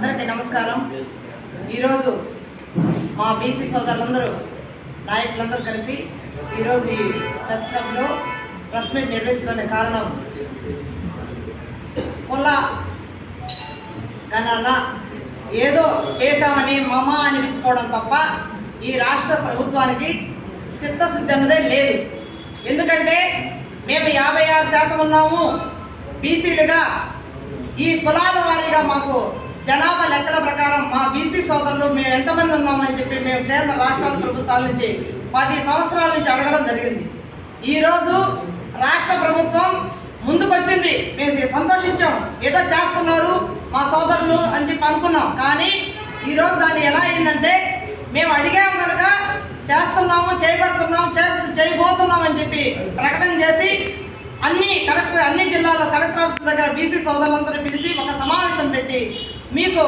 అందరికీ నమస్కారం. ఈరోజు మా బీసీ సోదరులందరూ నాయకులందరూ కలిసి ఈరోజు ఈ ప్రెస్ క్లబ్లో ప్రెస్ మీట్ నిర్వహించడానికి కారణం కుల గణన ఏదో చేశామని మమ అనిపించుకోవడం తప్ప ఈ రాష్ట్ర ప్రభుత్వానికి చిత్తశుద్ధి అన్నదే లేదు. ఎందుకంటే మేము యాభై ఆరు శాతం ఉన్నాము. బీసీలుగా ఈ కులాల వారీగా మాకు జనాభా లెక్కల ప్రకారం మా బీసీ సోదరులు మేము ఎంతమంది ఉన్నామని చెప్పి మేము కేంద్ర రాష్ట్రాల ప్రభుత్వాల నుంచి పది సంవత్సరాల నుంచి అడగడం జరిగింది. ఈరోజు రాష్ట్ర ప్రభుత్వం ముందుకొచ్చింది. మేము సంతోషించాం. ఏదో చేస్తున్నారు మా సోదరులు అని చెప్పి అనుకున్నాం. కానీ ఈరోజు దాన్ని ఎలా అయిందంటే మేము అడిగాం కనుక చేస్తున్నాము చేయబడుతున్నాము చేస్తు చేయబోతున్నాం అని చెప్పి ప్రకటన చేసి అన్ని కలెక్టర్ అన్ని జిల్లాలో కలెక్టర్ ఆఫీస్ దగ్గర బీసీ సోదరులందరూ పిలిచి ఒక సమావేశం పెట్టి మీకు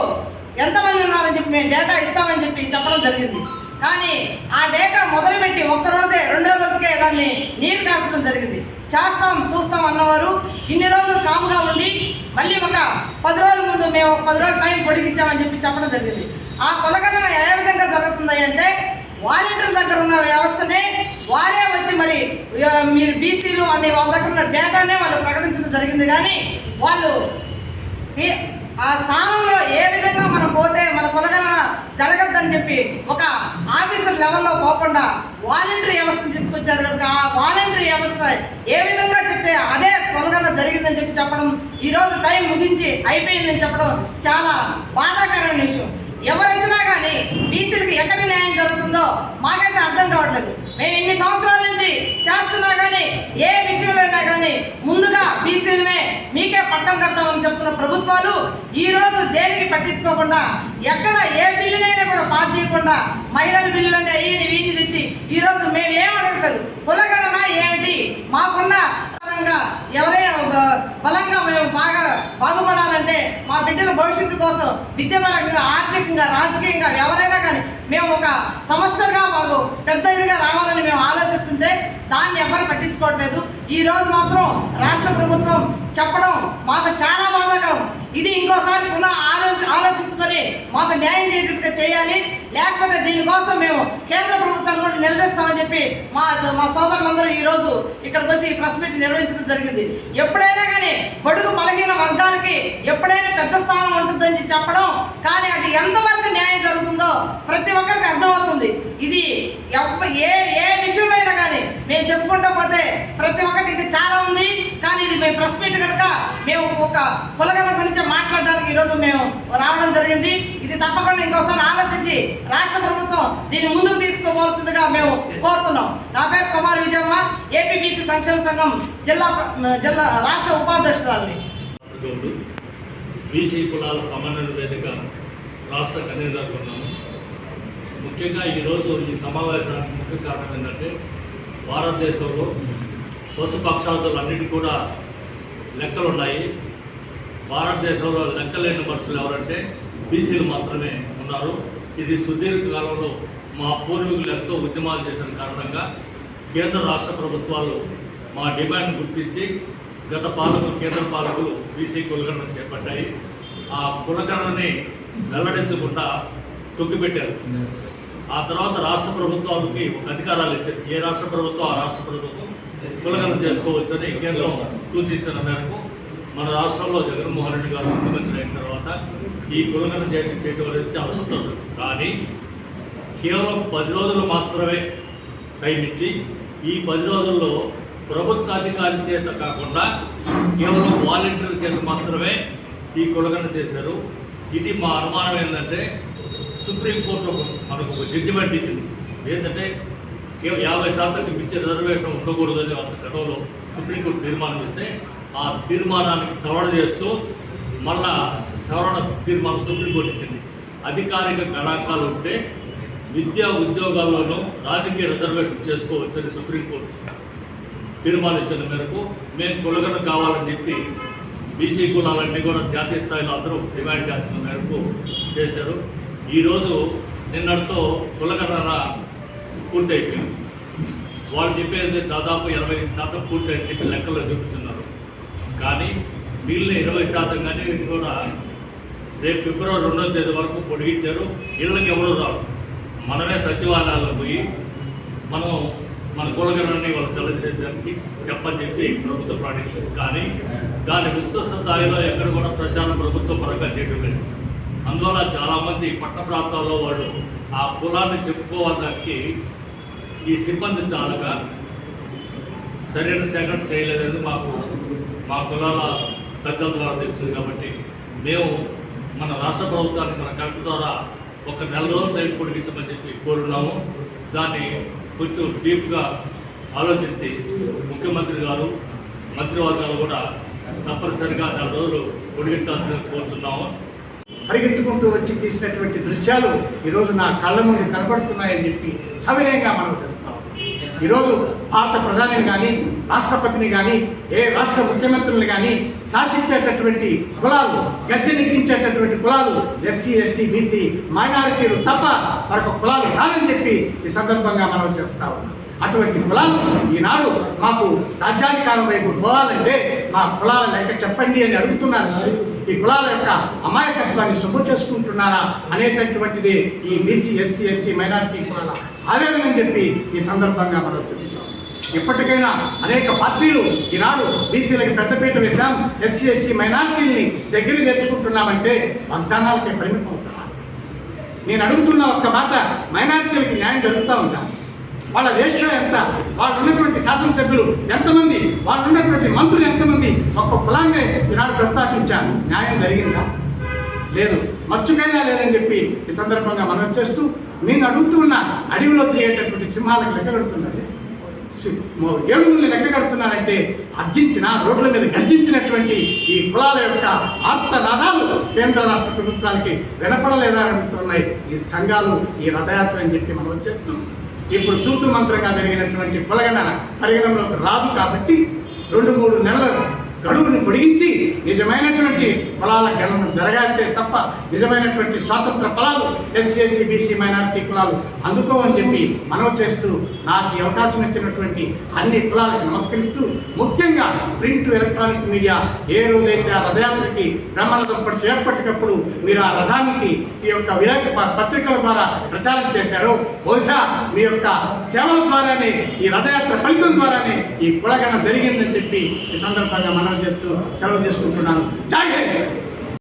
ఎంతమంది ఉన్నారని చెప్పి మేము డేటా ఇస్తామని చెప్పి చెప్పడం జరిగింది. కానీ ఆ డేటా మొదలుపెట్టి ఒక్క రోజే రెండో రోజుకే దాన్ని నీరు కాల్చడం జరిగింది. చేస్తాం చూస్తాం అన్నవారు. ఇన్ని రోజులు కామ్గా ఉండి మళ్ళీ ఒక పది రోజుల ముందు మేము ఒక పది రోజులు టైం పొడిగించామని చెప్పి చెప్పడం జరిగింది. ఆ కొలగణన ఏ విధంగా జరుగుతుంది అంటే వాలంటీర్ దగ్గర ఉన్న వ్యవస్థనే వారే వచ్చి మరి మీరు బీసీలు అనే వాళ్ళ దగ్గర ఉన్న డేటానే వాళ్ళు ప్రకటించడం జరిగింది కానీ వాళ్ళు ఆ స్థానంలో ఏ విధంగా మనం పోతే మన కొలగణన జరగద్దని చెప్పి ఒక ఆఫీసర్ లెవెల్లో పోకుండా వాలంటరీ వ్యవస్థను తీసుకొచ్చారు కనుక ఆ వాలంటరీ వ్యవస్థ ఏ విధంగా చెప్తే అదే కొలగణన జరిగిందని చెప్పి చెప్పడం ఈరోజు టైం ముగించి అయిపోయిందని చెప్పడం చాలా బాధాకరమైన విషయం. ఎవరు వచ్చినా కానీ బీసీలకు ఎక్కడ న్యాయం జరుగుతుందో మాకైతే అర్థం కావట్లేదు. మేము ఇన్ని సంవత్సరాల నుంచి చేస్తున్నా కానీ ఏ విషయంలో అయినా కానీ ముందుగా బీసీలమే మీకే పట్టం కడతామని చెప్తున్న ప్రభుత్వాలు ఈ రోజు దేనికి పట్టించుకోకుండా ఎక్కడ ఏ బిల్లునైనా కూడా పాస్ చేయకుండా మహిళల బిల్లులని అయ్యి వీటిని తెచ్చి ఈ రోజు మేము ఏం అడగట్లేదు. కులగణన ఏమిటి? మాకున్న ఎవరైనా బలంగా మేము బాగా బాగుపడాలి బిడ్డల భవిష్యత్తు కోసం విద్యాపరంగా ఆర్థికంగా రాజకీయంగా ఎవరైనా కానీ మేము ఒక సంస్థగా మాకు పెద్ద ఇదిగా రావాలని మేము ఆలోచిస్తుంటే దాన్ని ఎవరు పట్టించుకోవట్లేదు. ఈ రోజు మాత్రం రాష్ట్ర ప్రభుత్వం చెప్పడం మాకు చాలా బాధగా ఇది ఇంకోసారి పునః ఆలోచి ఆలోచించుకొని మాకు న్యాయం చేసేట్టుగా చేయాలి. లేకపోతే దీనికోసం మేము కేంద్ర ప్రభుత్వాన్ని కూడా నిలదీస్తామని చెప్పి మా మా సోదరులందరూ ఈ రోజు ఇక్కడికి వచ్చి ఈ ప్రెస్ మీట్ నిర్వహించడం జరిగింది. ఎప్పుడైనా కానీ బడుగు బలహీన వర్గాలకి ఎప్పుడైనా పెద్ద స్థానం ఉంటుందని చెప్పడం కానీ అది ఎంతవరకు న్యాయం జరుగుతుందో ప్రతి ఒక్కరికి అర్థమవుతుంది. ఇది ఏ ఏ విషయంలో అయినా కానీ మేము చెప్పుకుంటా పోతే ప్రతి ఒక్కటి ఇంకా చాలా ఉంది. కానీ ఇది మేము ప్రెస్ మీట్ కనుక మేము ఒక పులగల గురించి ఈరోజు మేము రావడం జరిగింది. ఇది తప్పకుండా ఇంకోసారి ఆలోచించి రాష్ట్ర ప్రభుత్వం దీన్ని ముందుకు తీసుకోవాల్సిందిగా మేము కోరుతున్నాం. నా పేరు కుమార్ విజయమ్మ ఏపీబీసీ సంక్షేమ సంఘం జిల్లా జిల్లా రాష్ట్ర ఉపాధ్యక్షురాలని. బీసీ కులాల సమన్వయ వేదిక రాష్ట్ర కన్వీనర్ ఉన్నాము. ముఖ్యంగా ఈరోజు ఈ సమావేశానికి ముఖ్య కారణం ఏంటంటే భారతదేశంలో పశుపక్షాదులన్నిటి కూడా లెక్కలున్నాయి. భారతదేశంలో లెక్కలేని మనుషులు ఎవరంటే బీసీలు మాత్రమే ఉన్నారు. ఇది సుదీర్ఘ కాలంలో మా పూర్వీకులు ఎంతో ఉద్యమాలు చేసిన కారణంగా కేంద్ర రాష్ట్ర ప్రభుత్వాలు మా డిమాండ్ గుర్తించి గత పాలకులు కేంద్ర పాలకులు బీసీ కులగణన చేపట్టాయి. ఆ కులగణనని వెల్లడించకుండా తొక్కిపెట్టారు. ఆ తర్వాత రాష్ట్ర ప్రభుత్వాలకి ఒక అధికారాలు ఇచ్చారు. ఏ రాష్ట్ర ప్రభుత్వం ఆ రాష్ట్ర ప్రభుత్వం కులగణన చేసుకోవచ్చని కేంద్రం సూచించిన మేరకు మన రాష్ట్రంలో జగన్మోహన్ రెడ్డి గారు ముఖ్యమంత్రి అయిన తర్వాత ఈ కులగణన చేయడం చేయడం అనేది చాలా సంతోషం. కానీ కేవలం పది రోజులు మాత్రమే టైం ఇచ్చి ఈ పది రోజుల్లో ప్రభుత్వ అధికారి చేత కాకుండా కేవలం వాలంటీర్ల చేత మాత్రమే ఈ కులగన చేశారు. ఇది మా అనుమానం ఏంటంటే సుప్రీంకోర్టు మనకు ఒక జడ్జిమెంట్ ఇచ్చింది. ఏంటంటే కేవలం యాభై శాతంకి మించి రిజర్వేషన్ ఉండకూడదని అంత గతంలో సుప్రీంకోర్టు తీర్మానం ఇస్తే ఆ తీర్మానానికి సవరణ చేస్తూ మళ్ళా సవరణ తీర్మానం సుప్రీంకోర్టు ఇచ్చింది. అధికారిక గణాంకాలు ఉంటే విద్యా ఉద్యోగాల్లోనూ రాజకీయ రిజర్వేషన్ చేసుకోవచ్చని సుప్రీంకోర్టు తీర్మానించిన మేరకు మేము కులగన కావాలని చెప్పి బీసీ కులాలన్నీ కూడా జాతీయ స్థాయిలో అందరూ డిమాండ్ చేస్తున్న మేరకు చేశారు. ఈరోజు నిన్నటితో కులగణన పూర్తయిపోయింది. వాళ్ళు చెప్పేది దాదాపు ఇరవై శాతం పూర్తయింది చెప్పి లెక్కల్లో చూపుతున్నారు కానీ మిగిలిన ఇరవై శాతం కానీ కూడా రేపు ఫిబ్రవరి రెండవ తేదీ వరకు పొడిగించారు. ఇళ్ళకి ఎవరు రారు. మనమే సచివాలయాల్లో పోయి మనం మన కులగణాన్ని వాళ్ళ తెలియజేయడానికి చెప్పని చెప్పి ప్రభుత్వం ప్రకటించారు కానీ దాని విశ్వస స్థాయిలో ఎక్కడ కూడా ప్రచారం ప్రభుత్వం పరంగా చేయడం లేదు. అందువల్ల చాలామంది పట్టణ ప్రాంతాల్లో వాళ్ళు ఆ కులాన్ని చెప్పుకోవడానికి ఈ సిబ్బంది చాలక సరైన సేకరణ చేయలేదని మాకు మా కులాల పెద్దల ద్వారా తెలిసింది కాబట్టి మేము మన రాష్ట్ర ప్రభుత్వాన్ని మన కలెక్టర్ ద్వారా ఒక నెల రోజులు టైం పొడిగించమని చెప్పి కోరున్నాము. దాన్ని కొంచెం డీప్గా ఆలోచించి ముఖ్యమంత్రి గారు మంత్రివర్గాలు కూడా తప్పనిసరిగా నెల రోజులు పొడిగించాల్సిన కోరుతున్నాము. పరిగెత్తుకుంటూ వచ్చి తీసినటువంటి దృశ్యాలు ఈరోజు నా కళ్ళ ముందు కనబడుతున్నాయని చెప్పి సవినయంగా మనం చేస్తాం ఈరోజు భారత ప్రధానిని కానీ రాష్ట్రపతిని కానీ ఏ రాష్ట్ర ముఖ్యమంత్రులను కానీ శాసించేటటువంటి కులాలు గద్దెనెక్కించేటటువంటి కులాలు ఎస్సీ ఎస్టీ బీసీ మైనారిటీలు తప్ప మరొక కులాలు కాదని చెప్పి ఈ సందర్భంగా మనం చేస్తా ఉన్నాం. అటువంటి కులాలు ఈనాడు మాకు రాజ్యాధికారం వైపు పోవాలంటే మా కులాల లెక్క చెప్పండి అని అడుగుతున్నారు. ఈ కులాల యొక్క అమాయకత్వాన్ని సొమ్ము చేసుకుంటున్నారా అనేటటువంటిది ఈ బీసీ ఎస్సీ ఎస్టీ మైనారిటీ కులాల ఆవేదన అని చెప్పి ఈ సందర్భంగా మనం చేస్తున్నాం ఇప్పటికైనా అనేక పార్టీలు ఈనాడు బీసీలకు పెద్దపీట వేశాం ఎస్సీ ఎస్టీ మైనార్టీల్ని దగ్గర తెచ్చుకుంటున్నామంటే వాగ్దానాలకే పరిమితం అవుతారా నేను అడుగుతున్న ఒక్క మాట మైనారిటీలకు న్యాయం జరుగుతూ ఉంటాను వాళ్ళ రేషియో ఎంత? వాళ్ళు ఉన్నటువంటి శాసనసభ్యులు ఎంతమంది? వాళ్ళు ఉన్నటువంటి మంత్రులు ఎంతమంది? ఒక్క కులాన్నే ఈనాడు ప్రస్తావించారు న్యాయం జరిగిందా? లేదు. మచ్చుకైనా లేదని చెప్పి ఈ సందర్భంగా మనం చేస్తూ నేను అడుగుతున్న అడవిలో తిరిగేటటువంటి సింహాలకు లెక్క కడుతున్నది ఏడుగుల్ని లెక్క కడుతున్నారంటే అర్జించిన రోడ్ల మీద గర్జించినటువంటి ఈ కులాల యొక్క ఆర్తనాదాలు కేంద్ర రాష్ట్ర ప్రభుత్వానికి వినపడలేదా అని అడుగుతున్నాయి. ఈ సంఘాలు ఈ రథయాత్ర అని చెప్పి మనం వచ్చేస్తున్నాం ఇప్పుడు తూతు మంత్రంగా జరిగినటువంటి పొలగన పరిగణంలోకి రాదు కాబట్టి రెండు మూడు నెలలు గడువుని పొడిగించి నిజమైనటువంటి కులాల గణన జరగాలితే తప్ప నిజమైనటువంటి స్వాతంత్ర ఫలాలు ఎస్సీ ఎస్టీ బీసీ మైనారిటీ కులాలు అందుకోమని చెప్పి మనవి చేస్తూ నాకు ఈ అవకాశం ఇచ్చినటువంటి అన్ని కులాలకు నమస్కరిస్తూ ముఖ్యంగా ప్రింట్ ఎలక్ట్రానిక్ మీడియా ఏ రోజైతే ఆ రథయాత్రకి బ్రహ్మరథం పట్టి ఎప్పటికప్పుడు మీరు ఆ రథానికి ఈ యొక్క విలేక పత్రికల ద్వారా ప్రచారం చేశారో బహుశా మీ యొక్క సేవల ద్వారానే ఈ రథయాత్ర ఫలితం ద్వారానే ఈ కులగణ జరిగిందని చెప్పి ఈ సందర్భంగా మనం చేస్తూ సెలవు తీసుకుంటున్నాను. జై